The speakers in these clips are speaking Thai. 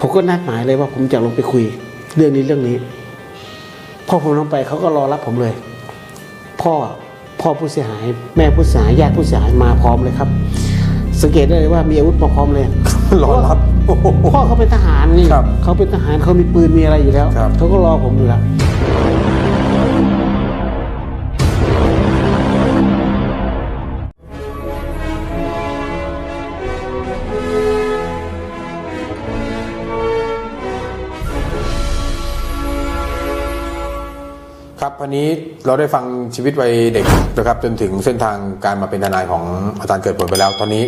ผมก็นัดหมายเลยว่าผมจะลงไปคุย เรื่องนี้เรื่องนี้พอผมลงไปเขาก็รอรับผมเลย พ่อพ่อผู้เสียหาย แม่ผู้เสียหายญาติผู้เสียหายมาพร้อมเลยครับ สังเกตได้เลยว่ามีอาวุธมาพร้อมเลยรอรับโอ้โหพ่อเขาเป็นทหารนี่ครับเขาเป็นทหารเขามีปืนมีอะไรอยู่แล้วครับเขาก็รอผมอยู่แล้ว วันนี้เราได้ฟังชีวิตวัยเด็กนะครับจนถึงเส้นทางการมาเป็นทนายของอาจารย์เกิดผลไปแล้ว ตอนนี้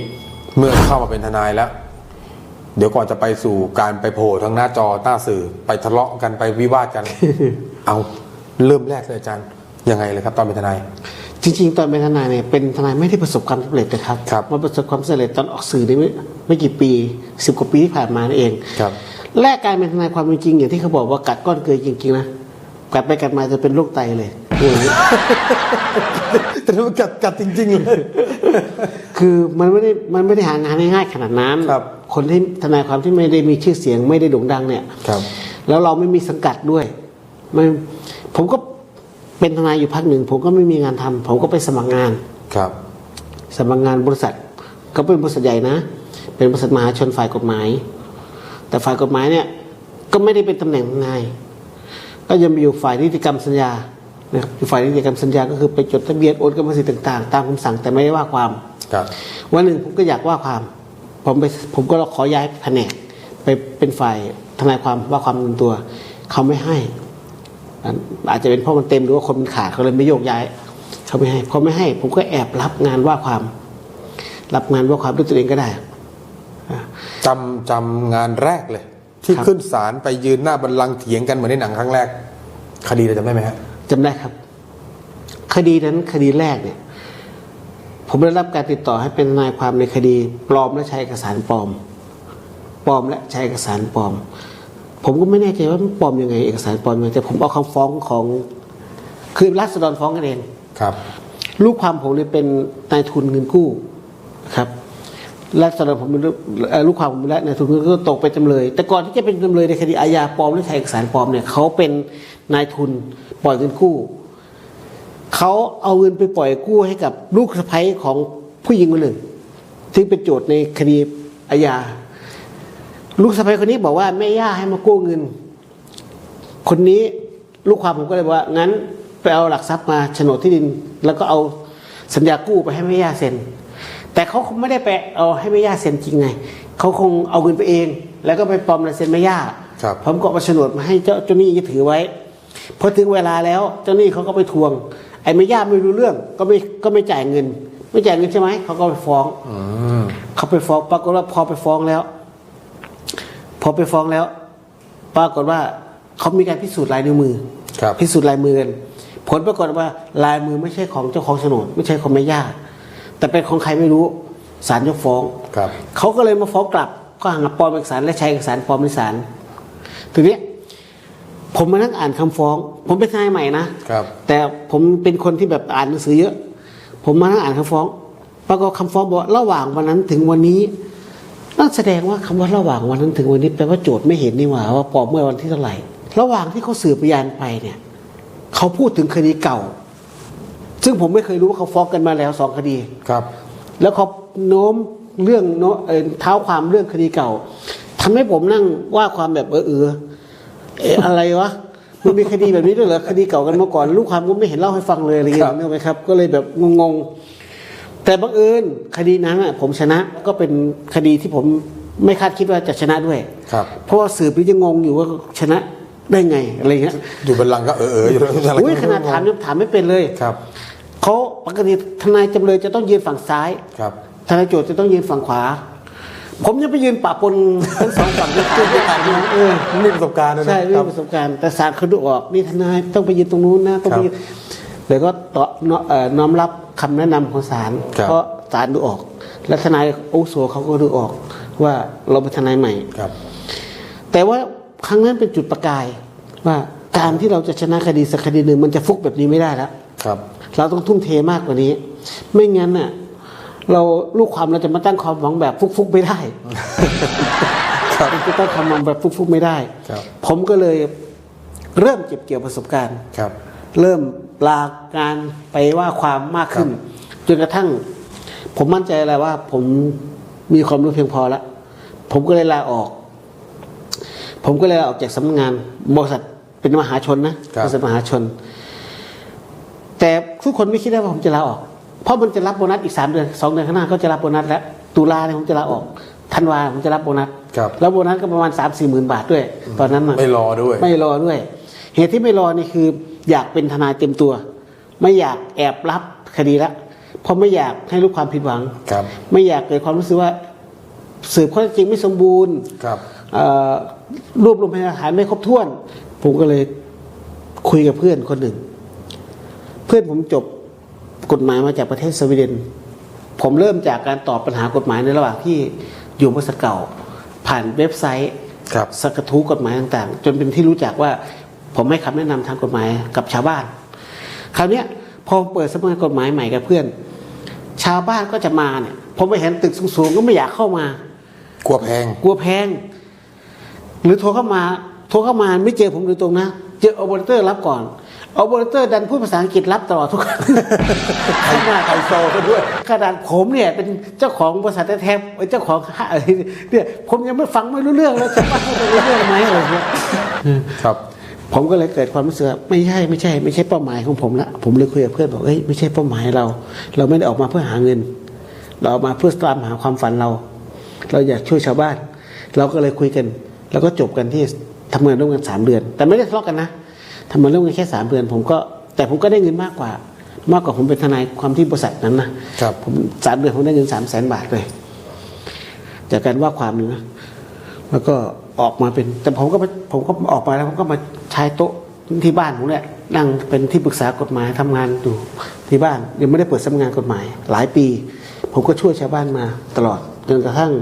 เมื่อเข้ามาเป็นทนายแล้ว เดี๋ยวก่อนจะไปสู่การไปโผล่ทางหน้าจอหน้าสื่อไปทะเลาะกันไปวิวาทกัน เอาเริ่มแรกเลยอาจารย์ยังไงเลยครับ ตอนเป็นทนาย จริงๆ ตอนเป็นทนายเนี่ยเป็นทนายไม่ได้ประสบความสำเร็จนะครับครับมาประสบความสำเร็จตอนออกสื่อได้ไม่ไม่กี่ปีสิบกว่าปีที่ผ่านมานี่เองครับ แรกการเป็นทนายความเป็นจริงอย่างที่เขาบอกว่ากัดก้อนเกลือจริงๆนะ กัดไปกัดมาจะเป็นโรคไตเลยแต่มันกัดกัดจริง ๆ เลย คือมันไม่ได้มันไม่ได้หางานง่ายๆขนาดนั้นครับ คนที่ทนายความที่ไม่ได้มีชื่อเสียงไม่ได้โด่งดังเนี่ย ครับ แล้วเราไม่มีสังกัดด้วยมันผมก็เป็นทนายอยู่พักหนึ่ง ผมก็ไม่มีงานทำผมก็ไปสมัครงานครับ สมัครงานบริษัท ก็เป็นบริษัทใหญ่นะ เป็นบริษัทมหาชนฝ่ายกฎหมาย แต่ฝ่ายกฎหมายเนี่ย ก็ไม่ได้เป็นตำแหน่งทนาย ก็ยังมีอยู่ฝ่ายนิติกรรมสัญญานะครับอยู่ฝ่ายนิติกรรมสัญญาก็คือไปจดทะเบียนโอนกรรมสิทธิ์ต่าง ๆ ตามคำสั่งแต่ไม่ได้ว่าความครับวันหนึ่งผมก็อยากว่าความ ผมไปผมก็ขอย้ายแผนก ไปเป็นฝ่ายทนายความว่าความเป็นตัว เขาไม่ให้อันอาจจะเป็นเพราะมันเต็มหรือว่าคนมันขาดเขาเลยไม่โยกย้ายเขาไม่ให้พอไม่ให้ ผมก็แอบรับงานว่าความ รับงานว่าความด้วยตัวเองก็ได้อะจำจำงานแรกเลย ที่ครับขึ้นศาลไปยืนหน้าบัลลังก์เถียงกันเหมือนในหนังครั้งแรก คดีเราจำได้ไหมฮะจำได้ครับ คดีนั้นคดีแรกเนี่ย ผมได้รับการติดต่อให้เป็นทนายความในคดี ปลอมและใช้เอกสารปลอม ปลอมและใช้เอกสารปลอม ผมก็ไม่แน่ใจว่ามันปลอมยังไงเอกสารปลอมยังไงแต่ผมเอาคำฟ้องของคือรัษฎรฟ้องกันเองครับ ลูกความผมเนี่ยเป็นนายทุนเงินกู้ครับ และสำหรับผมลูกความผมและนายทุนกู้ตกเป็นจำเลย แต่ก่อนที่จะเป็นจำเลยในคดีอาญาปลอมหรือใช้เอกสารปลอมเนี่ยเขาเป็นนายทุนปล่อยเงินกู้เขาเอาเงินไปปล่อยกู้ให้กับลูกสะใภ้ของผู้หญิงคนหนึ่งที่เป็นโจทย์ในคดีอาญาลูกสะใภ้คนนี้บอกว่าแม่ย่าให้มากู้เงิน คนนี้ลูกความผมก็เลยบอกว่างั้นไปเอาหลักทรัพย์มาโฉนดที่ดิน แล้วก็เอาสัญญากู้ไปให้แม่ย่าเซ็น แต่เขาคงไม่ได้ไปเอาให้แม่ย่าเซ็นจริงไงเขาคงเอาเงินไปเอง แล้วก็ไปปลอมลายเซ็นแม่ย่าครับผมก็เอาโฉนดมาให้เจ้าเจ้าหนี้ยึดถือไว้พอถึงเวลาแล้วเจ้าหนี้เขาก็ไปทวง ไอ้แม่ย่าไม่รู้เรื่องก็ไม่ก็ไม่จ่ายเงิน ไม่จ่ายเงินใช่ไหมเขาก็ไปฟ้องอืมเขาไปฟ้องปรากฏว่าพอไปฟ้องแล้ว พอไปฟ้องแล้ว ปรากฏว่าเขามีการพิสูจน์ลายนิ้วมือครับพิสูจน์ลายมือกันผลปรากฏว่าลายมือไม่ใช่ของเจ้าของโฉนดไม่ใช่ของแม่ย่า แต่เป็นของใครไม่รู้ศาลยกฟ้องครับ เขาก็เลยมาฟ้องกลับก็หาปลอมเอกสารและใช้เอกสารปลอมในศาลทีนี้ผมมานั่งอ่านคำฟ้อง ผมเป็นทนายใหม่นะครับแต่ผมเป็นคนที่แบบอ่านหนังสือเยอะ ผมมานั่งอ่านคำฟ้องปรากฏคำฟ้องบอกว่าระหว่างวันนั้นถึงวันนี้นั่นแสดงว่าคำว่าระหว่างวันนั้นถึงวันนี้แปลว่าโจทย์ไม่เห็นนี่หว่าว่าปลอมเมื่อวันที่เท่าไหร่ ระหว่างที่เขาสืบพยานไปเนี่ย เขาพูดถึงคดีเก่า ซึ่งผมไม่เคยรู้ว่าเขาฟ้องกันมาแล้วสองคดีครับ แล้วเขาโน้มเรื่องโน้มเอ่อเท้าความเรื่องคดีเก่าทำให้ผมนั่งว่าความแบบเออเออเอะอะไรวะมันมีคดีแบบนี้ด้วยเหรอคดีเก่ากันมาก่อนลูกความก็ไม่เห็นเล่าให้ฟังเลยอะไรอย่างเงี้ครัยบนึกไหมครับ ก็เลยแบบงงๆแต่บังเอิญคดีนั้นอะผมชนะก็เป็นคดีที่ผมไม่คาดคิดว่าจะชนะด้วยครับเพราะว่าสืบนี่จะงงอยู่ว่าชนะได้ไงอะไรเงี้ยอยู่บัลลังก์ก็เออเอออยู่แล้วอะไรอุ้ยขนาดถามยังถามไม่เป็นเลยครับ เขาปกติทนายจำเลยจะต้องยืนฝั่งซ้ายครับทนายโจทย์จะต้องยืนฝั่งขวา ผมยังไปยืนปะปนทั้งสองฝั่งด้วยตัวเดียวกันนะเออมีประสบการณ์ด้วยนะใช่ไม่ครัมีบประสบการณ์แต่ศาลเขาดูออกนี่ทนายต้องไปยืนตรงนู้นนะต้องไปยืนเดี๋ยวก็ต่อน้อเอ่อน้อมรับคำแนะนำของศาลครับเพราะศาลดูออก และทนายอาวุโสเขาก็ดูออกว่าเราเป็นทนายใหม่ ครับ แต่ว่าครั้งนั้นเป็นจุดประกาย ว่าการที่เราจะชนะคดีสักคดีหนึ่งมันจะฟุกแบบนี้ไม่ได้แล้ว ครับ เราต้องทุ่มเทมากกว่านี้ ไม่งั้นน่ะเราลูกความเราจะมาตั้งความหวังแบบฟุกๆไม่ได้ครับมันจะต้องคำนวณแบบฟุกๆไม่ได้ครับผมก็เลยเริ่มเก็บเกี่ยวประสบการณ์ครับ เริ่มลางานไปว่าความมากขึ้น จนกระทั่ง ผมมั่นใจแล้วว่า ผมมีความรู้เพียงพอแล้วผมก็เลยลาออก ผมก็เลยลาออกจากสำนักงานบริษัทเป็นมหาชนนะครับบริษัทมหาชน แต่ทุกคนไม่คิดได้ว่าผมจะลาออก เพราะมันจะรับโบนัสอีกสามเดือนสองเดือนข้างหน้าก็จะรับโบนัสแล้วตุลาเนี่ยผมจะลาออกธันวาผมจะรับโบนัสครับแล้วโบนัสก็ประมาณสามสี่หมื่นบาทด้วย ตอนนั้นน่ะไม่รอด้วย ไม่รอด้วย เหตุที่ไม่รอนี่คือ อยากเป็นทนายเต็มตัว ไม่อยากแอบรับคดีละเพราะไม่อยากให้ลูกความผิดหวังครับ ไม่อยากเกิดความรู้สึกว่า สืบข้อเท็จจริงไม่สมบูรณ์ครับเอ่อรวบรวมพยานหลักฐานไม่ครบถ้วน ผมก็เลยคุยกับเพื่อนคนหนึ่งเพื่อนผมจบกฎหมายมาจากประเทศสวีเดน ผมเริ่มจากการตอบปัญหากฎหมายในระหว่างที่อยู่บริษัทเก่า ผ่านเว็บไซต์ครับสกทูกฎหมายต่างๆ จนเป็นที่รู้จักว่าผมให้คำแนะนำทางกฎหมายกับชาวบ้าน คราวเนี้ยพอเปิดสำนักงานกฎหมายใหม่กับเพื่อน ชาวบ้านก็จะมาเนี่ยผมไปเห็นตึกสูงๆก็ไม่อยากเข้ามากลัวแพงกลัวแพง หรือโทรเข้ามา โทรเข้ามาไม่เจอผมโดยตรงนะ เจอออเปอเรเตอร์รับก่อน ออเปอเรเตอร์ดันพูดภาษาอังกฤษรับตลอดทุกครั้งข้างหน้าไฮโซก็ด้วยขนาดผมเนี่ยเป็นเจ้าของบริษัทแท้ๆเจ้าของห้างอะไรเนี่ยผมยังไม่ฟังไม่รู้เรื่องแล้วจะว่าไม่รู้เรื่องไหมอะไรเงี้ยครับ ผมก็เลยเกิดความรู้สึกว่าไม่ใช่ไม่ใช่ ไม่ใช่เป้าหมายของผมละผมเลยคุยกับเพื่อนบอกเอ้ยไม่ใช่เป้าหมายเรา เราไม่ได้ออกมาเพื่อหาเงิน เราออกมาเพื่อตามหาความฝันเรา เราอยากช่วยชาวบ้าน เราก็เลยคุยกัน แล้วก็จบกันที่ทำงานร่วมกันสามเดือน แต่ไม่ได้ทะเลาะกันนะ ทำงานร่วมกันแค่สามเดือน ผมก็แต่ผมก็ได้เงินมากกว่า มากกว่าผมเป็นทนายความที่บริษัทนั้นนะครับผมสามเดือนผมได้เงินสามแสนบาทเลยจากการว่าความนึงนะแล้วก็ออกมาเป็น แต่ผมก็มาผมก็ออกมาแล้วผมก็มาใช้โต๊ะที่บ้านผมเนี่ยนั่งเป็นที่ปรึกษากฎหมายทำงานอยู่ที่บ้านยังไม่ได้เปิดสำนักงานกฎหมาย หลายปี ผมก็ช่วยชาวบ้านมาตลอดจนกระทั่ง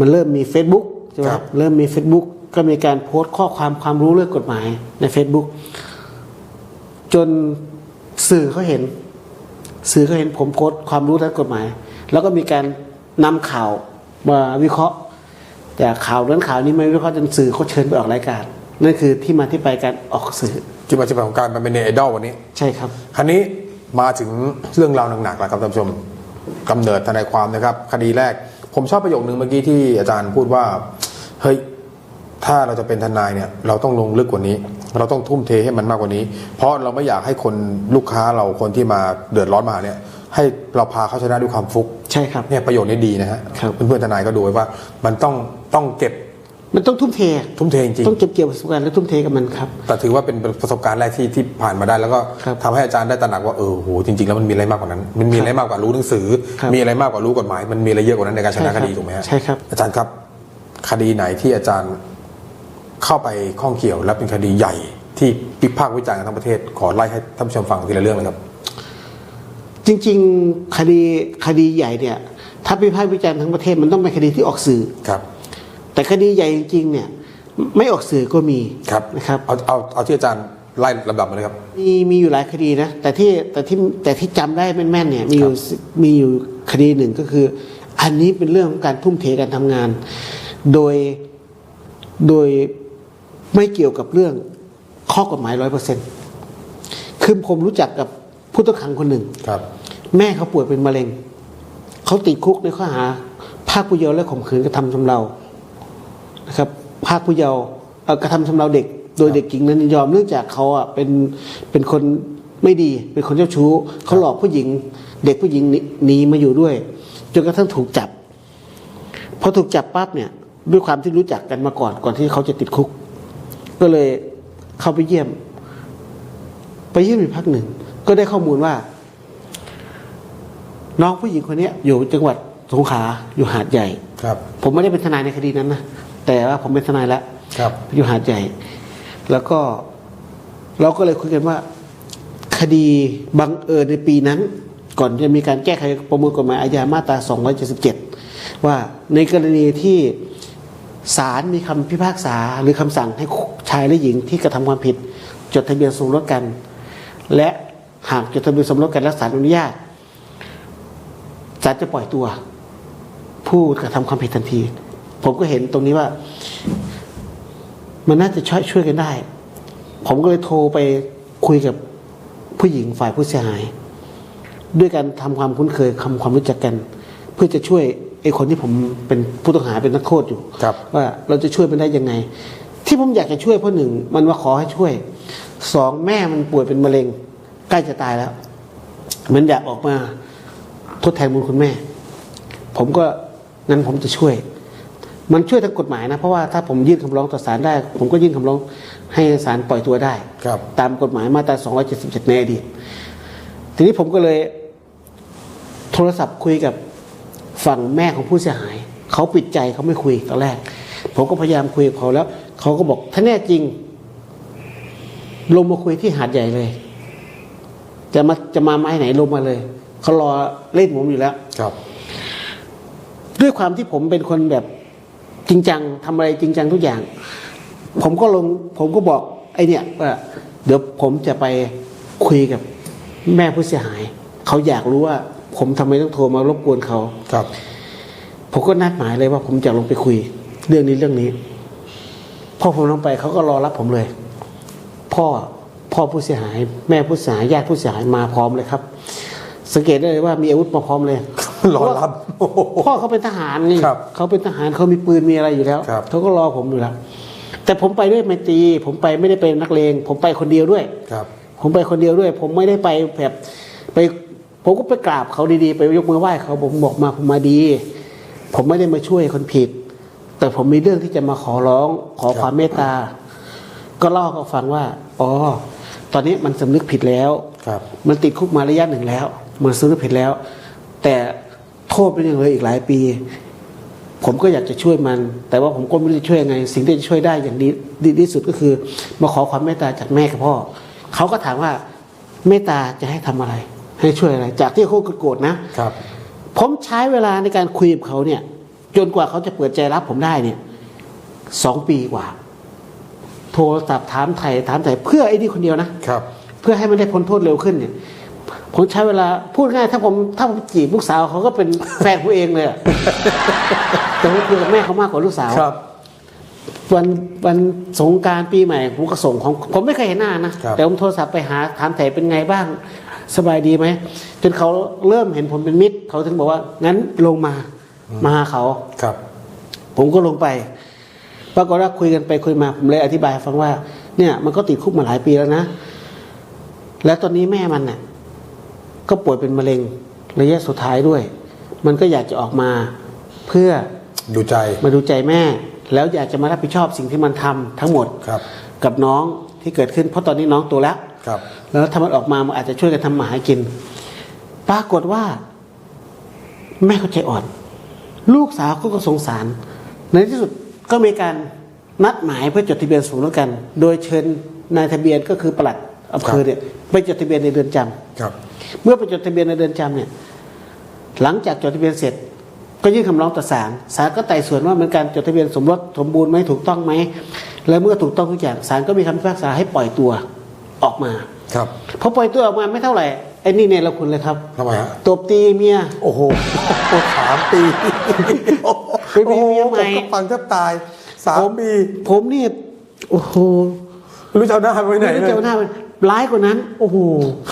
มันเริ่มมี Facebook ใช่ไหมครับเริ่มมี Facebook ก็มีการโพสต์ข้อความความรู้เรื่องกฎหมายใน Facebook จนสื่อเขาเห็น สื่อเขาเห็นผมโพสต์ความรู้ด้านกฎหมาย แล้วก็มีการนำข่าวมาวิเคราะห์ แต่ข่าวนั้นข่าวนี้ไม่วิเคราะห์จนสื่อเขาเชิญไปออกรายการนั่นคือที่มาที่ไปการออกสื่อที่มาที่ไปของการมาเป็นเน็ตไอดอลวันนี้ ใช่ครับ คราวนี้มาถึงเรื่องราวหนักๆแล้วครับท่านผู้ชมกำเนิดทนายความนะครับ คดีแรก ผมชอบประโยคนึงเมื่อกี้ที่อาจารย์พูดว่าเฮ้ย ถ้าเราจะเป็นทนายเนี่ยเราต้องลงลึกกว่านี้ เราต้องทุ่มเทให้มันมากกว่านี้ เพราะเราไม่อยากให้คนลูกค้าเราคนที่มาเดือดร้อนมาเนี่ยให้เราพาเขาชนะด้วยความฟุกใช่ครับเนี่ยประโยชน์นี้ดีนะฮะครับเพื่อนๆทนายก็ดูไว้ว่ามันต้องต้องเก็บมันต้องทุ่มเททุ่มเทจริงต้องเก็บเกี่ยวประสบการณ์และทุ่มเทกับมันครับแต่ถือว่าเป็นประสบการณ์แรกที่ที่ผ่านมาได้ แล้วก็ครับทำให้อาจารย์ได้ตระหนักว่าเออโหจริงๆแล้วมันมีอะไรมากกว่านั้น มันมีอะไรมากกว่ารู้หนังสือครับมีอะไรมากกว่ารู้กฎหมาย มันมีอะไรเยอะกว่านั้นในการชนะใช่คครับดีถูกไหมฮะใช่ครับอาจารย์ครับคดีไหนที่อาจารย์ เข้าไปข้องเกี่ยวและเป็นคดีใหญ่ที่วิพากษ์วิจารณ์กันทั้งประเทศ ขอไล่ให้ท่านผู้ชมฟังทีละเรื่องเลยครับ จริง ๆคดีคดีใหญ่เนี่ย ถ้าพิพากษ์วิจารณ์ทั้งประเทศมันต้องเป็นคดีที่ออกสื่อครับ แต่คดีใหญ่จริงๆเนี่ยไม่ออกสื่อก็มีครับนะครับเอาเอาเอาที่อาจารย์ไล่ลำดับมาเลยครับ มีมีอยู่หลายคดีนะ แต่ที่แต่ที่แต่ที่จำได้แม่นๆเนี่ยมีอยู่มีอยู่คดีหนึ่งก็คือ อันนี้เป็นเรื่องของการทุ่มเทการทำงาน โดยโดย ไม่เกี่ยวกับเรื่องข้อกฎหมายร้อยเปอร์เซ็นต์คือผมรู้จักกับผู้ต้องขังคนหนึ่งครับ แม่เขาป่วยเป็นมะเร็ง เขาติดคุกในข้อหาภาคผู้เยาว์และข่มขืนกระทำชำเรานะครับภาคผู้เยาว์เอ่อกระทำชำเราเด็ก โดยเด็กหญิงนั้นยินยอมเนื่องจากเขาอะเป็นเป็นคนไม่ดีเป็นคนเจ้าชู้เขาหลอกผู้หญิง เด็กผู้หญิงหนีหนีมาอยู่ด้วยจนกระทั่งถูกจับพอถูกจับปั๊บเนี่ย ด้วยความที่รู้จักกันมาก่อนก่อนที่เขาจะติดคุก ก็เลยเข้าไปเยี่ยม ไปเยี่ยมอีกพักหนึ่ง ก็ได้ข้อมูลว่า น้องผู้หญิงคนเนี้ยอยู่จังหวัดสงขลาอยู่หาดใหญ่ ครับ ผมไม่ได้เป็นทนายในคดีนั้นนะแต่ว่าผมเป็นทนายแล้วครับอยู่หาดใหญ่ แล้วก็เราก็เลยคุยกันว่า คดีบังเอิญในปีนั้น ก่อนจะมีการแก้ไขประมวลกฎหมายอาญามาตรา 277 ว่าในกรณีที่ ศาลมีคำพิพากษาหรือคำสั่งให้ชายและหญิงที่กระทำความผิด จดทะเบียนสมรสกัน และหากจดทะเบียนสมรสกันและศาลอนุญาตศาลจะปล่อยตัว ผู้กระทำความผิดทันที ผมก็เห็นตรงนี้ว่า มันน่าจะช่วยช่วยกันได้ ผมก็เลยโทรไปคุยกับผู้หญิงฝ่ายผู้เสียหาย ด้วยการทำความคุ้นเคยทำความรู้จักกัน เพื่อจะช่วย ไอ้คนที่ผมเป็นผู้ต้องหาเป็นนักโทษอยู่ครับ ว่าเราจะช่วยมันได้ยังไง ที่ผมอยากจะช่วยเพราะหนึ่งมันว่าขอให้ช่วยสองแม่มันป่วยเป็นมะเร็ง ใกล้จะตายแล้ว มันอยากออกมาทดแทนบุญคุณแม่ ผมก็งั้นผมจะช่วย มันช่วยทางกฎหมายนะ เพราะว่าถ้าผมยื่นคำร้องต่อศาลได้ ผมก็ยื่นคำร้องให้ศาลปล่อยตัวได้ครับตามกฎหมายมาตรา 277 ในอดีตทีนี้ผมก็เลย โทรศัพท์คุยกับ ฝั่งแม่ของผู้เสียหาย เขาปิดใจเขาไม่คุยตอนแรก ผมก็พยายามคุยกับเขาแล้ว เขาก็บอกถ้าแน่จริง ลงมาคุยที่หาดใหญ่เลย จะมาจะมาไม้ไหนลงมาเลย เขารอเล่นผมอยู่แล้ว ครับ ด้วยความที่ผมเป็นคนแบบจริงจังทำอะไรจริงจังทุกอย่าง ผมก็ลง ผมก็บอก ไอเนี่ยว่าเดี๋ยวผมจะไปคุยกับแม่ผู้เสียหาย เขาอยากรู้ว่า ผมทำไมต้องโทรมารบกวนเขาครับ ผมก็นัดหมายเลยว่าผมจะลงไปคุย เรื่องนี้เรื่องนี้พอผมลงไปเขาก็รอรับผมเลย พ่อพ่อผู้เสียหาย แม่ผู้เสียหายญาติผู้เสียหายมาพร้อมเลยครับ สังเกตได้เลยว่ามีอาวุธมาพร้อมเลยรอรับโอ้โหพ่อเขาเป็นทหารไงครับเขาเป็นทหารเขามีปืนมีอะไรอยู่แล้วครับเขาก็รอผมอยู่แล้วแต่ผมไปด้วยไมตรี ผมไปไม่ได้เป็นนักเลง ผมไปคนเดียวด้วยครับ ผมไปคนเดียวด้วย ผมไม่ได้ไปแบบไป ผมก็ไปกราบเขาดีๆ ไปยกมือไหว้เขาผมบอกมาผมมาดี ผมไม่ได้มาช่วยคนผิด แต่ผมมีเรื่องที่จะมาขอร้องขอครับความเมตตา ก็เล่าให้เขาฟังว่าอ๋อตอนนี้มันสำนึกผิดแล้วครับมันติดคุกมาระยะหนึ่งแล้ว มันซื้อผิดแล้ว แต่โทษเป็นยังเลยอีกหลายปี ผมก็อยากจะช่วยมัน แต่ว่าผมก็ไม่รู้จะช่วยยังไง สิ่งที่จะช่วยได้อย่างดีดีที่สุดก็คือ มาขอความเมตตาจากแม่กับพ่อเขาก็ถามว่าเมตตาจะให้ทำอะไร ให้ช่วยอะไร จากที่เขาโกรธๆนะครับ ผมใช้เวลาในการคุยกับเขาเนี่ย จนกว่าเขาจะเปิดใจรับผมได้เนี่ยสองปีกว่า โทรศัพท์ถามไถ่ถามไถ่เพื่อไอ้นี่คนเดียวนะครับ เพื่อให้มันได้พ้นโทษเร็วขึ้นเนี่ยผมใช้เวลาพูดง่ายถ้าผมถ้าผมจีบลูกสาวเขาก็เป็นแฟนผมเองเลยอะแต่ผมคุยกับแม่เขามากกว่าลูกสาวครับ วันวันสงกรารปีใหม่ผมก็ส่งของ ผมไม่เคยเห็นหน้านะครับแต่ผมโทรศัพท์ไปหาถามไถ่เป็นไงบ้าง สบายดีไหมจนเขาเริ่มเห็นผมเป็นมิตร เขาถึงบอกว่า งั้นลงมามาหาเขาครับ ผมก็ลงไปปรากฏว่าคุยกันไปคุยมาผมเลยอธิบายให้ฟังว่า เนี่ยมันก็ติดคุกมาหลายปีแล้วนะ แล้วตอนนี้แม่มันน่ะก็ป่วยเป็นมะเร็งระยะสุดท้ายด้วย มันก็อยากจะออกมาเพื่อดูใจมาดูใจแม่ แล้วอยากจะมารับผิดชอบสิ่งที่มันทำทั้งหมดครับ กับน้องที่เกิดขึ้นเพราะตอนนี้น้องโตแล้ว ครับแล้วถ้ามันออกมามันอาจจะช่วยกันทำหมาหากิน ปรากฏว่า แม่เขาใจอ่อน ลูกสาวเขาก็สงสาร ในที่สุดก็มีการนัดหมายเพื่อจดทะเบียนสมรสกัน โดยเชิญนายทะเบียนก็คือปลัดอำเภอเนี่ยไปจดทะเบียนในเรือนจำครับ เมื่อไปจดทะเบียนในเรือนจำเนี่ย หลังจากจดทะเบียนเสร็จ ก็ยื่นคำร้องต่อศาลศาลก็ไต่สวนว่ามันการจดทะเบียนสมรสสมบูรณ์ไหมถูกต้องไหมแล้วเมื่อถูกต้องทุกอย่างศาลก็มีคำพิพากษาให้ปล่อยตัว ออกมาครับพอปล่อยตัวออกมาไม่เท่าไหร่ไอ้นี่เนี่ยเราคุณเลยครับทำไมฮะตบตีเมีย โอ้โหสามปีไปมีเมียใหม่ผมก็ฟังแทบตายสามปีผมนี่โอ้โหไม่รู้จะเอาหน้าไปไหนไม่เลรู้จะเอาหน้ายมันร้ายกว่านั้น โอ้โห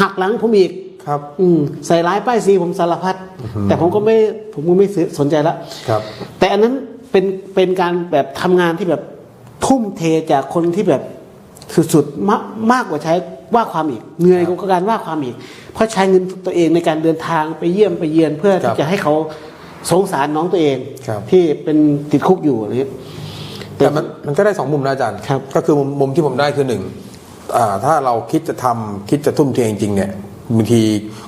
หักหลังผมอีกครับ อืมใส่ร้ายป้ายสีผมสารพัดแต่ผมก็ไม่ผมก็ไม่สนใจละครับ แต่อันนั้นเป็นเป็นการแบบทำงานที่แบบทุ่มเทจากคนที่แบบ สุดๆมากมากกว่าใช้ว่าความอีกเหนื่อยกว่าการว่าความอีก เพราะใช้เงินตัวเองในการเดินทางไปเยี่ยมไปเยือนเพื่อครัที่บจะให้เขาสงสารน้องตัวเองครับที่เป็นติดคุกอยู่อะไรเงี้ยแต่มันมันก็ได้สองมุมนะอาจารย์ครับก็คือมุมมุมที่ผมได้คือหนึ่งอ่าถ้าเราคิดจะทำคิดจะทุ่มเทจริงๆเนี่ยบางที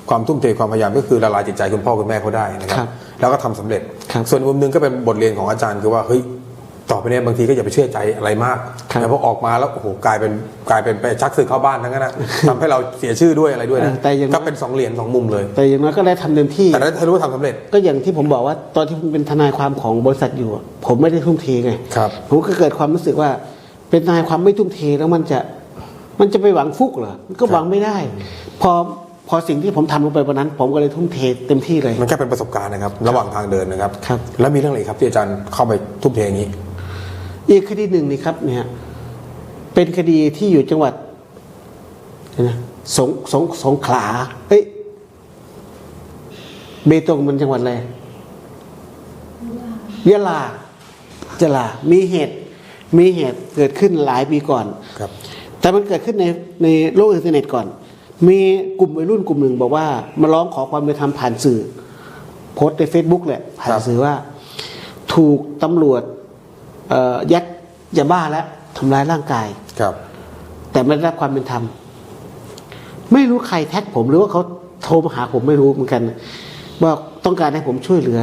ความทุ่มเทความพยายามก็คือละลายจิตใจคุณพ่อคุณแม่เขาได้นะครับครับแล้วก็ทำสำเร็จครับส่วนมุมหนึงก็เป็นบทเรียนของอาจารย์คือว่าเฮ้ย ต่อไปเนี่ยบางทีก็อย่าไปเชื่อใจอะไรมากครับแต่พอออกมาแล้วโอ้โหกลายเป็นกลายเป็นไปชักศึกเข้าบ้านทั้งนั้นนะทำให้เราเสียชื่อด้วยอะไรด้วยนะแต่อย่างนั้นก็เป็นสองเหรียญสองมุมเลย แต่อย่างน้อยก็ได้ทำเต็มที่แต่ถ้ารู้ว่าทำสำเร็จ ก็อย่างที่ผมบอกว่าตอนที่ผมเป็นทนายความของบริษัทอยู่อะผมไม่ได้ทุ่มเทไงครับผมก็เกิดความรู้สึกว่า เป็นทนายความไม่ทุ่มเทแล้วมันจะมันจะไปหวังฟุกเหรอมันก็หวังไม่ได้ พอพอสิ่งที่ผมทำลงไปวันนั้น ผมก็เลยทุ่มเทเต็มที่เลย มันแค่เป็นประสบการณ์นะครับ ระหว่างทางเดินนะครับครับ แล้วมีเรื่องอะไรครับที่อาจารย์เข้าไปทุ่มเทอย่างนี้ อีกคดีหนึ่งนี่ครับเนี่ยเป็นคดีที่อยู่จังหวัดเดี๋ยวนะสงสงสงขลาเอ้ยเบตงมันจังหวัดอะไรยะลายะลา มีเหตุ มีเหตุเกิดขึ้นหลายปีก่อนครับ แต่มันเกิดขึ้นในในโลกอินเทอร์เน็ตก่อน มีกลุ่มวัยรุ่นกลุ่มหนึ่งบอกว่า มาร้องขอความเป็นธรรมผ่านสื่อ โพสต์ใน Facebook แหละผ่านครับสื่อว่า ถูกตำรวจเอ่อ ยัดยาบ้าและทำร้ายร่างกาย ครับ แต่ไม่ได้รับความเป็นธรรม ไม่รู้ใครแท็กผมหรือว่าเขาโทรมาหาผมไม่รู้เหมือนกัน ว่าต้องการให้ผมช่วยเหลือ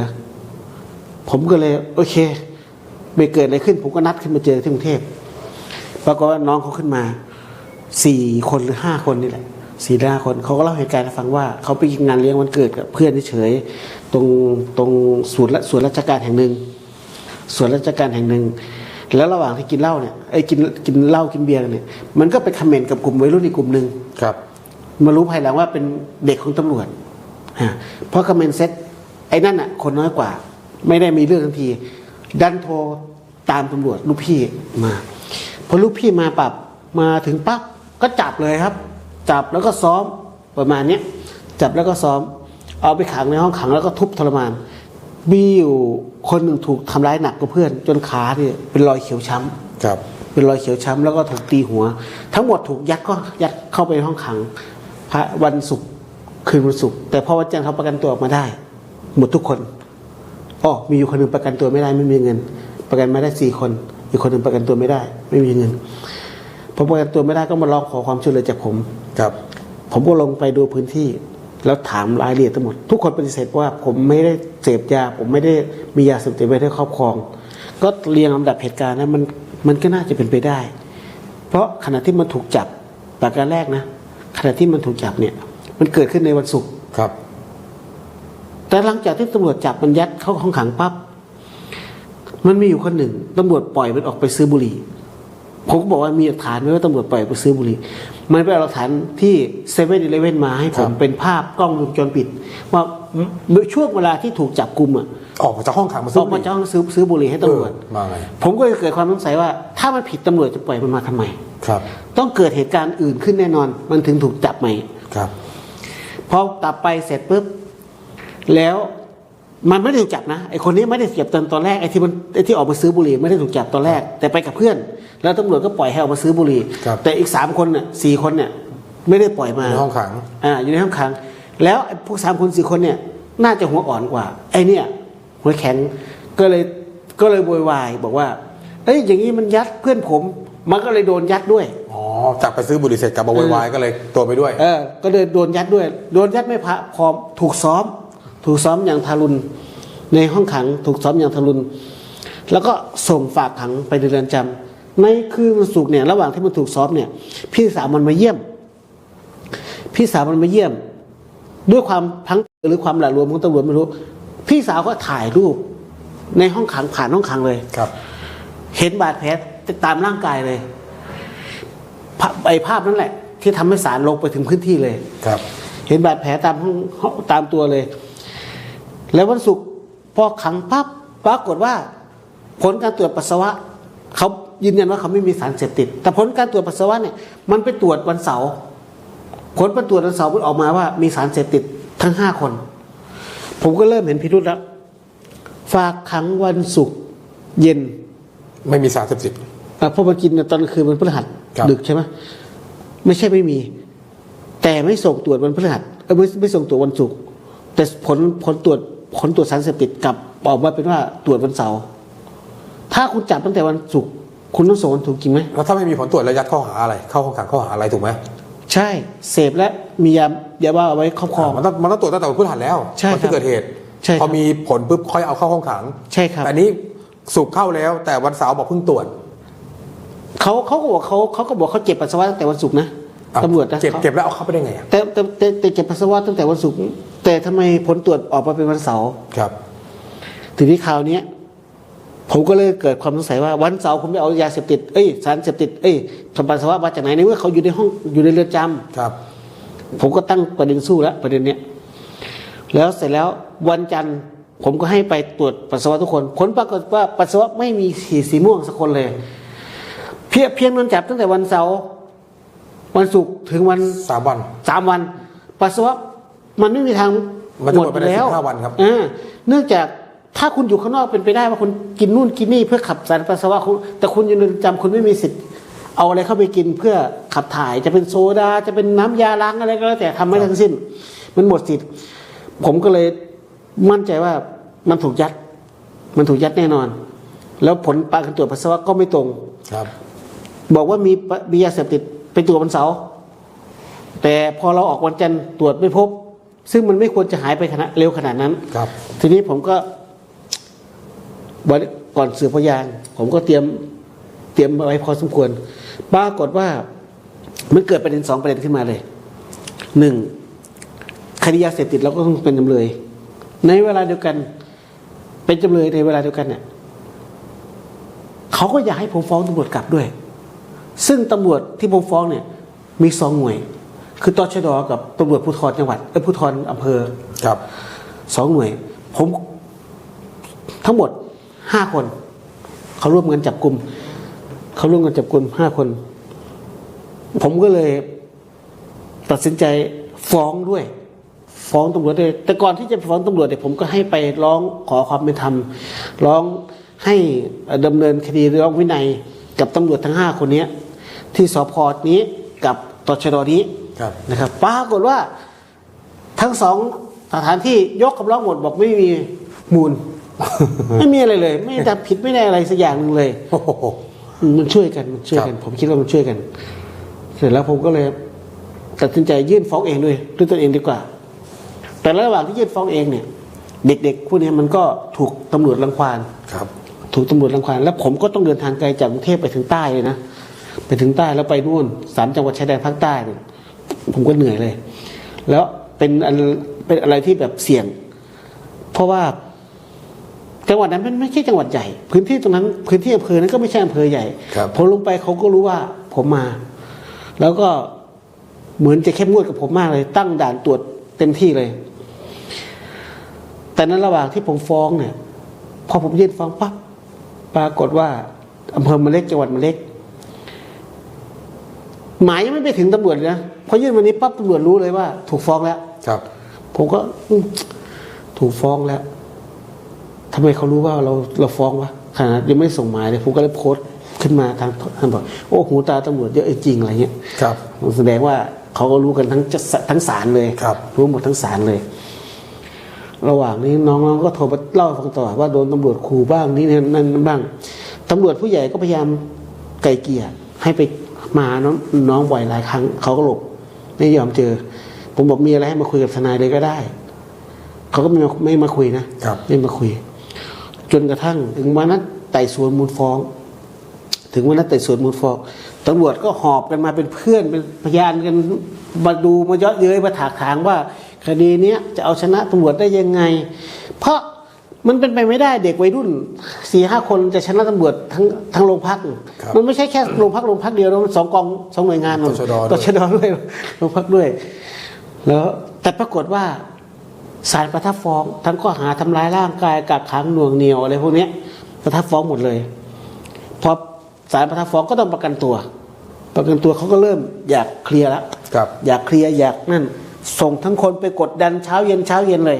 ผมก็เลย โอเค ไม่เกิดอะไรขึ้น ผมก็นัดขึ้นมาเจอที่กรุงเทพปรากฏว่าน้องเขาขึ้นมาสี่คนหรือห้าคนนี่แหละสี่ห้าคนเขาก็เล่าเหตุการณ์ให้ฟังว่าเขาไปงานเลี้ยงวันเกิดกับเพื่อนเฉยๆตรงตรงส่วนย์ละส่วนย์ราชการแห่งหนึ่ง ส่วนราชการแห่งหนึ่ง แล้วระหว่างที่กินเหล้าเนี่ยไอ้กินกินเหล้ากินเบียร์กันเนี่ย มันก็ไปคอมเมนต์กับกลุ่มวัยรุ่นอีกกลุ่มหนึ่งครับ มารู้ภายหลังว่าเป็นเด็กของตำรวจฮะเพราะคอมเมนต์เซ็ตไอ้นั่นอะ คนน้อยกว่า ไม่ได้มีเรื่องทันที ดันโทรตามตำรวจลูกพี่มาพอลูกพี่มาปรับมาถึงปั๊บก็จับเลยครับ จับแล้วก็ซ้อมประมาณเนี้ยจับแล้วก็ซ้อม เอาไปขังในห้องขังแล้วก็ทุบทรมาน มีอยู่คนหนึ่งถูกทำร้ายหนักกว่าเพื่อน จนขาเนี่ยเป็นรอยเขียวช้ำครับ เป็นรอยเขียวช้ำแล้วก็ถูกตีหัว ทั้งหมดถูกยัดก็ยัดเข้าไปในห้องขังพระวันศุกร์คืนวันศุกร์แต่พอวันจันทร์เขาประกันตัวออกมาได้ หมดทุกคนอ๋อมีอยู่คนหนึ่งประกันตัวไม่ได้ไม่มีเงิน ประกันไม่ได้สี่คน อีกคนหนึ่งประกันตัวไม่ได้ ไม่มีเงินพอประกันตัวไม่ได้ก็มาร้องขอความช่วยเหลือจากผมครับ ผมก็ลงไปดูพื้นที่ แล้วถามรายละเอียดทั้งหมด ทุกคนปฏิเสธว่าผมไม่ได้เสพยา ผมไม่ได้มียาเสพติดไว้ในครอบครอง ก็เรียงลำดับเหตุการณ์นะมันมันก็น่าจะเป็นไปได้ เพราะขณะที่มันถูกจับประการแรกนะขณะที่มันถูกจับเนี่ย มันเกิดขึ้นในวันศุกร์ครับ แต่หลังจากที่ตำรวจจับมันยัดเข้าห้องขังปั๊บมันมีอยู่คนหนึ่งตำรวจปล่อยมันออกไปซื้อบุหรี่ ผมก็บอกว่ามีหลักฐานไหมว่าตำรวจปล่อยไปซื้อบุหรี่มันไปเอาหลักฐานที่เซเว่นอีเลเว่นมาให้ผมเป็นภาพกล้องวงจรปิด ว่าช่วงเวลาที่ถูกจับกลุ่มอะออกมาจากห้องขังมาอสู้อกมาจ้องซื้อซื้อบุหรี่ให้ตำรวจเออมาไงผมก็เลยเกิดความสงสัยว่า ถ้ามันผิดตำรวจจะปล่อยมันมาทำไมครับ ต้องเกิดเหตุการณ์อื่นขึ้นแน่นอน มันถึงถูกจับไหมครับพอกลับไปเสร็จปุ๊บแล้วมันไม่ได้ถูกจับนะไอคนนี้ไม่ได้ถูกจับตอนตอนแรกไอที่มันไอที่ออกมาซื้อบุหรี่ไม่ได้ถูกจับตอนแรก แต่ไปกับเพื่อน แล้วตำรวจก็ปล่อยให้ออกมาซื้อบุหรี่ครับ แต่อีกสามคนเนี่ยสี่คนเนี่ยไม่ได้ปล่อยมา ในห้องขัง อ่าอยู่ในห้องขัง แล้วไอ้พวกสามคนสี่คนเนี่ย น่าจะหัวอ่อนกว่า ไอเนี่ย หัวแข็งก็เลยก็เลยโวยวายบอกว่า เอ้ยอย่างนี้มันยัดเพื่อนผม มันก็เลยโดนยัดด้วย อ๋อจากไปซื้อบุหรี่เสร็จกลับมาโวยวายก็เลยตัวไปด้วย เออ ก็เลยโดนยัดด้วย โดนยัดไม่พอพอถูกซ้อม ถูกซ้อมอย่างทารุณ ในห้องขัง ถูกซ้อมอย่างทารุณ แล้วก็ส่งฝากขังไปในเรือนจำ ในคืนวันศุกร์เนี่ยระหว่างที่มันถูกซ้อมเนี่ย พี่สาวมันมาเยี่ยม พี่สาวมันมาเยี่ยม ด้วยความพลังหรือความหละหลวมของตำรวจไม่รู้ พี่สาวก็ถ่ายรูป ในห้องขังผ่านห้องขังเลยครับ เห็นบาดแผลตามร่างกายเลยภาพไอ้ภาพนั้นแหละ ที่ทำให้สารลงไปถึงพื้นที่เลยครับ เห็นบาดแผลตามห้องห้องตามตัวเลย แล้ววันศุกร์พอขังปั๊บปรากฏว่า ผลการตรวจปัสสาวะเขา ยืนยันว่าเขาไม่มีสารเสพติด แต่ผลการตรวจปัสสาวะเนี่ยมันไปตรวจวันเสาร์ผลไปตรวจวันเสาร์มันออกมาว่ามีสารเสพติดทั้งห้าคน ผมก็เริ่มเห็นพิรุธแล้วฝากขังวันศุกร์เย็น ไม่มีสารเสพติดอะเพราะมากินตอนกลางคืนวันพฤหัสครับดึกใช่ไหมไม่ใช่ไม่มี แต่ไม่ส่งตรวจวันพฤหัสเออไม่ไม่ส่งตรวจวันศุกร์แต่ผลผลตรวจผลตรวจสารเสพติดกลับออกมาเป็นว่าตรวจวันเสาร์ถ้าคุณจับตั้งแต่วันศุกร์ คุณต้องส่งวันศุกร์จริงไหมแล้วถ้าไม่มีผลตรวจแล้วยัดข้อหาอะไร เข้าห้องขังข้อหาอะไรถูกไหมใช่เสพและมียายาบ้าเอาไว้ครอบครองมันต้องมันต้องตรวจตั้งแต่วันพฤหัสแล้วใช่วันที่ครับเกิดเหตุใช่ครับพอมีผลปุ๊บค่อยเอาเข้าห้องขัง ใช่ครับแต่อันนี้สุกร์เข้าแล้วแต่วันเสาร์บอกเพิ่งตรวจเขาเขาก็บอกเขาเขาก็บอกเขาเจ็บปัสสาวะตั้งแต่วันศุกร์นะอะตำรวจนะเก็บขาเก็บแล้วเอาเข้าไปได้ไงอะแต่แต่แต่แต่เจ็บปัสสาวะตั้งแต่วันศุกร์แต่ทำไมผลตรวจออกมาเป็นวันเสาร์ครับทีนี้คราวเนี้ย ผมก็เลยเกิดความสงสัยว่าวันเสาร์ผมไปเอายาเสพติดเอ้ยสารเสพติดเอ้ยสัมปัสสาวะมาจากไหนในเมื่อเขาอยู่ในห้องอยู่ในเรือนจำครับ ผมก็ตั้งประเด็นสู้แล้วประเด็นเนี้ยแล้วเสร็จแล้ววันจันทร์ผมก็ให้ไปตรวจปัสสาวะทุกคนผลปรากฏว่าปัสสาวะไม่มีสีสีม่วงสักคนเลย เพียงเพียงนอนจับตั้งแต่วันเสาร์วันศุกร์ถึงวันสามวันสามวัน ปัสสาวะมันไม่มีทางมันจะหมดภายในแล้ว15วันครับอ่าเนื่องจาก ถ้าคุณอยู่ข้างนอกเป็นไปได้ว่าคุณกินนู่นกินนี่เพื่อขับสารปัสสาวะคุณแต่คุณอยู่ในเรือนจำคุณไม่มีสิทธิ์เอาอะไรเข้าไปกินเพื่อขับถ่ายจะเป็นโซดาจะเป็นน้ำยาล้างอะไรก็แล้วแต่ทำไม่ทั้งสิ้น มันหมดสิทธิ์ ผมก็เลยมั่นใจว่ามันถูกยัด มันถูกยัดแน่นอน แล้วผลการตรวจปัสสาวะก็ไม่ตรงครับ บอกว่ามีปะมียาเสพติดไปตรวจวันเสาร์แต่พอเราออกวันจันทร์ตรวจไม่พบ ซึ่งมันไม่ควรจะหายไปขนาดเร็วขนาดนั้นครับ ทีนี้ผมก็ วันก่อนสืบพยานผมก็เตรียมเตรียมไว้พอสมควร ปรากฏว่ามันเกิดประเด็นสองประเด็นขึ้นมาเลยหนึ่งคดียาเสพติดเราก็ต้องเป็นจำเลย ในเวลาเดียวกัน เป็นจำเลยในเวลาเดียวกันเนี่ยเขาก็อยากให้ผมฟ้องตำรวจกลับด้วย ซึ่งตำรวจที่ผมฟ้องเนี่ย มีสองหน่วย คือตชดกับตำรวจภูธรจังหวัดเอ้ยภูธรอำเภอครับสองหน่วย ผมทั้งหมด ห้าคน เขาร่วมกันจับกลุ่มเขาร่วมกันจับกลุ่มห้าคน ผมก็เลยตัดสินใจฟ้องด้วย ฟ้องตำรวจด้วยแต่ก่อนที่จะฟ้องตำรวจเนี่ยผมก็ให้ไปร้องขอความเป็นธรรม ร้องให้ดำเนินคดีร้องวินัยกับตำรวจทั้งห้าคนเนี้ย ที่สพนี้กับตชดนี้ครับนะครับปรากฏว่าทั้งสองสถานที่ยกคำร้องหมดบอกไม่มีมูล ไม่มีอะไรเลย ไม่ได้ทำผิดไม่ได้อะไรสักอย่างหนึ่งเลยโอ้โหอืมมันช่วยกันมันช่วยกันครับผมคิดว่ามันช่วยกัน เสร็จแล้วผมก็เลย ตัดสินใจยื่นฟ้องเองด้วยด้วยตัวเองดีกว่า แต่ระหว่างที่ยื่นฟ้องเองเนี่ย เด็กๆพวกเนี้ยมันก็ถูกตำรวจรังควานครับ ถูกตำรวจรังควานแล้วผมก็ต้องเดินทางไกลจากกรุงเทพไปถึงใต้เลยนะไปถึงใต้แล้วไปนู่นสามจังหวัดชายแดนภาคใต้เนี่ยผมก็เหนื่อยเลย แล้วเป็นอันเป็นอะไรที่แบบเสี่ยง เพราะว่า จังหวัดนั้นมันไม่ใช่จังหวัดใหญ่ พื้นที่ตรงนั้นพื้นที่อำเภอนั้นก็ไม่ใช่อำเภอใหญ่ครับพอลงไปเขาก็รู้ว่าผมมา แล้วก็เหมือนจะเข้มงวดกับผมมากเลย ตั้งด่านตรวจเต็มที่เลย แต่นั้นระหว่างที่ผมฟ้องเนี่ย พอผมยื่นฟ้องปั๊บปรากฏว่าอำเภอมาเล็กจังหวัดมาเล็ก หมายยังไม่ไปถึงตำรวจเลยนะพอยื่นวันนี้ปั๊บตำรวจรู้เลยว่า ถูกฟ้องแล้ว ครับ ผมก็อืมถูกฟ้องแล้ว ทำไมเขารู้ว่าเราเราฟ้องวะขนาดยังไม่ส่งหมายเลยผมก็เลยโพสต์ขึ้นมาทางท่านบอกโอ้หูตาตำรวจเยอะจริงอะไรเงี้ยครับแสดงว่าเขาก็รู้กันทั้งจะทั้งศาลเลยครับรู้หมดทั้งศาลเลย ระหว่างนี้น้องๆก็โทรมาเล่าให้ฟังต่อว่าโดนตำรวจขู่บ้างนี่นั่นบ้างตำรวจผู้ใหญ่ก็พยายามไกลเกลี่ยให้ไปมาหาน้องน้องบ่อยหลายครั้งเขาก็หลบไม่ยอมเจอ ผมบอกมีอะไรให้มาคุยกับทนายเลยก็ได้ เขาก็ไม่มาไม่มาคุยนะครับไม่มาคุย จนกระทั่ง ถึงวันนั้นไต่สวนมูลฟ้อง ถึงวันนั้นไต่สวนมูลฟ้องตำรวจก็หอบกันมาเป็นเพื่อนเป็นพยานกันมาดูมาเยาะเย้ยมาถากถางว่า คดีเนี้ยจะเอาชนะตำรวจได้ยังไง เพราะมันเป็นไปไม่ได้เด็กวัยรุ่นสี่ห้าคนจะชนะตำรวจทั้งทั้งโรงพักครับมันไม่ใช่แค่โรงพักโรงพักเดียวนะมันสองกองสองหน่วยงานตชดด้วยตชดด้วยโรงพักด้วย แล้วแต่ปรากฏว่า ศาลประทับฟ้อง ทั้งข้อหาทำร้ายร่างกายกักขังหน่วงเหนียวอะไรพวกเนี้ยประทับฟ้องหมดเลยพอศาลประทับฟ้องก็ต้องประกันตัว ประกันตัวเขาก็เริ่มอยากเคลียร์แล้วครับอยากเคลียร์อยากนั่น ส่งทั้งคนไปกดดันเช้าเย็นเช้าเย็นเลย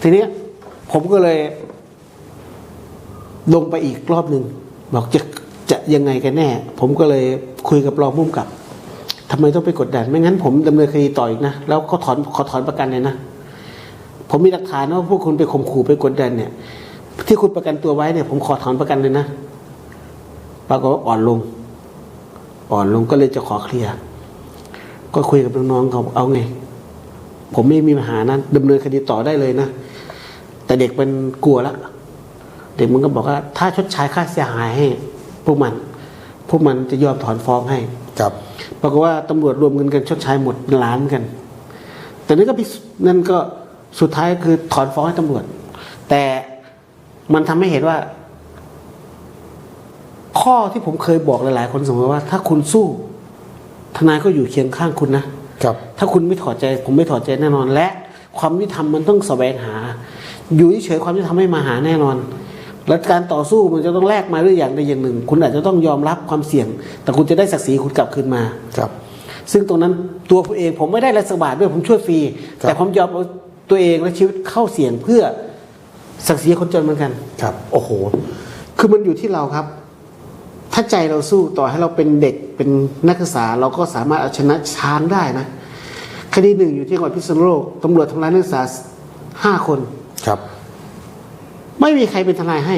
ทีนี้ผมก็เลย ลงไปอีกรอบหนึ่งบอกจะจะยังไงกันแน่ ผมก็เลยคุยกับรองผู้กำกับทำไมต้องไปกดดัน ไม่งั้นผมดำเนินคดีต่ออีกนะ แล้วเขาถอนขอถอนประกันเลยนะ ผมมีหลักฐานนะว่าพวกคุณไปข่มขู่ไปกดดันเนี่ย ที่คุณประกันตัวไว้เนี่ย ผมขอถอนประกันเลยนะปรากฏว่าอ่อนลง อ่อนลงก็เลยจะขอเคลียร์ก็คุยกับน้องๆเขาเอาไง ผมไม่มีปัญหานั้นดำเนินคดีต่อได้เลยนะแต่เด็กมันกลัวละเด็กมันก็บอกว่า ถ้าชดใช้ค่าเสียหายให้พวกมัน พวกมันจะยอมถอนฟ้องให้ครับปรากฏว่าตำรวจรวมเงินกันชดใช้หมดเป็นล้านกัน แต่นั่นก็พิสนั่นก็ สุดท้ายคือถอนฟ้องให้ตำรวจ แต่มันทำให้เห็นว่า ข้อที่ผมเคยบอกหลาย ๆ คนเสมอว่า ถ้าคุณสู้ ทนายก็อยู่เคียงข้างคุณนะครับ ถ้าคุณไม่ถอดใจ ผมไม่ถอดใจแน่นอน และ ความยุติธรรมมันต้องแสวงหา อยู่เฉยๆความยุติธรรมไม่มาหาแน่นอน และการต่อสู้มันจะต้องแลกมาด้วยอย่างใดอย่างหนึ่ง คุณอาจจะต้องยอมรับความเสี่ยง แต่คุณจะได้ศักดิ์ศรีคุณกลับคืนมา ครับ ซึ่งตรงนั้นตัวผมเองผมไม่ได้รัฐบาทด้วยผมช่วยฟรีครับแต่ผมยอมเอา ตัวเองและชีวิตเข้าเสี่ยงเพื่อศักดิ์ศรีคนจนเหมือนกัน ครับ โอ้โห คือมันอยู่ที่เราครับ ถ้าใจเราสู้ต่อให้เราเป็นเด็กเป็นนักศึกษาเราก็สามารถเอาชนะช้างได้นะ คดีหนึ่งอยู่ที่จังหวัดพิษณุโลกตำรวจทำร้ายนักศึกษาห้าคนครับ ไม่มีใครเป็นทนายให้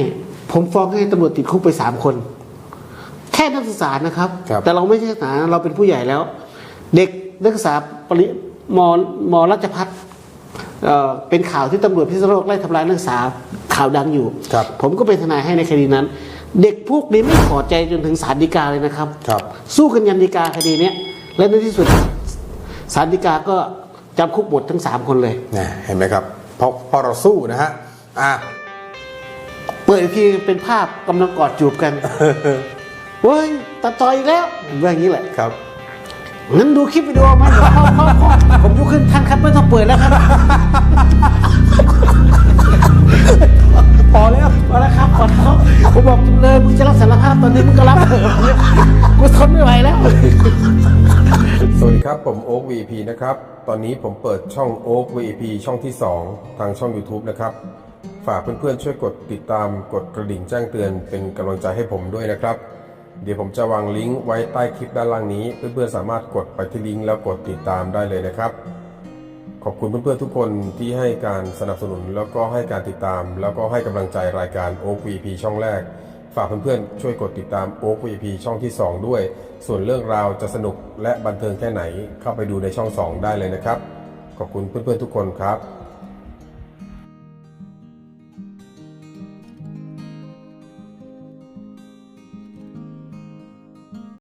ผมฟ้องให้ตำรวจติดคุกไปสามคน แค่นักศึกษานะครับ ครับ แต่เราไม่ใช่นักศึกษาเราเป็นผู้ใหญ่แล้ว เด็กนักศึกษาปริมมราชพัฒเอ่อ เป็นข่าวที่ตำรวจพิษณุโลกไล่ทำร้ายนักศึกษาข่าวดังอยู่ครับผมก็เป็นทนายให้ในคดีนั้น เด็กพวกนี้ไม่พอใจจนถึงศาลฎีกาเลยนะครับครับสู้กันยันฎีกาคดีเนี้ยและในที่สุดศาลฎีกาก็จำคุกหมดทั้งสามคนเลยเนี่ยเห็นไหมครับเพราะเพราะเราสู้นะฮะอะเปิดอีกทีเป็นภาพกำลังกอดจูบกันเว้ยตัดต่ออีกแล้วเรื่องอย่างนี้แหละครับ งั้นดูคลิปวิดีโอมาเดี๋ยวพ่อพ่อพ่อผมยกขึ้นท่านครับไม่ต้องเปิดแล้วครับ พอแล้วพอแล้วครับพอแล้วผมบอกเลยมึงจะรับสารภาพตอนนี้มึงก็รับเถอะกูทนไม่ไหวแล้ว สวัสดีครับ ผมโอ๊ก VP นะครับ ตอนนี้ผมเปิดช่องโอ๊ก VP ช่องที่ 2 ทางช่อง YouTube นะครับ ฝากเพื่อนๆช่วยกดติดตามกดกระดิ่งแจ้งเตือนเป็นกำลังใจให้ผมด้วยนะครับ เดี๋ยวผมจะวางลิงก์ไว้ใต้คลิปด้านล่างนี้ เพื่อนๆสามารถกดไปที่ลิงก์แล้วกดติดตามได้เลยนะครับ ขอบคุณเพื่อนๆทุกคนที่ให้การสนับสนุนแล้วก็ให้การติดตาม แล้วก็ให้กำลังใจรายการโอ๊ก VP ช่องแรก ฝากเพื่อนๆช่วยกดติดตามโอ๊ก VP ช่องที่ 2 ด้วย ส่วนเรื่องราวจะสนุกและบันเทิงแค่ไหนเข้าไปดูในช่อง 2 ได้เลยนะครับ ขอบคุณเพื่อนๆทุกคนครับ